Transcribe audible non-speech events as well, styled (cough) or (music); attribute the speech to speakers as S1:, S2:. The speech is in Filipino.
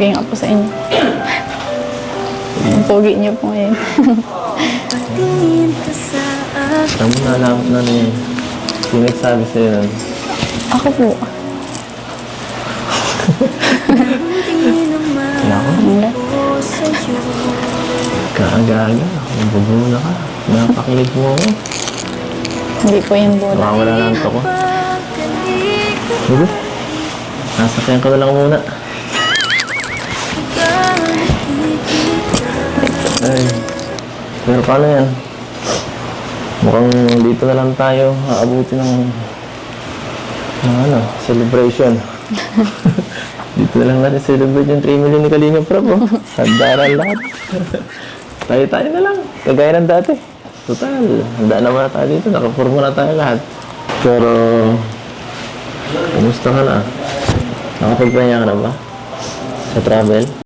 S1: Bigay nga po sa inyo. Ang pogi niyo po ngayon.
S2: Saan mo nalaman na ano yun? Sino nagsabi sa'yo nun?
S1: Ako po.
S2: Wala ko.
S1: Wala.
S2: Kaaga-aga. Bubula ka. Napakilig mo ako.
S1: Hindi po yan bola.
S2: Nawawala lang ito ko. Sige. Nasakyan ko na lang muna. Ay. Pero paano yan? Mukhang dito na lang tayo aabuti ng, ng ano, celebration. (laughs) dito na lang natin celebrate yung 3 million ni Kalinga Prab. Oh. Sandaran lahat. Tayo-tayo na lang. Kagaya ng dati. Total. Handa naman na tayo dito. Nakaporma na tayo lahat. Pero, kumusta ka na? Nakapagpahinga ka na ba? Sa travel?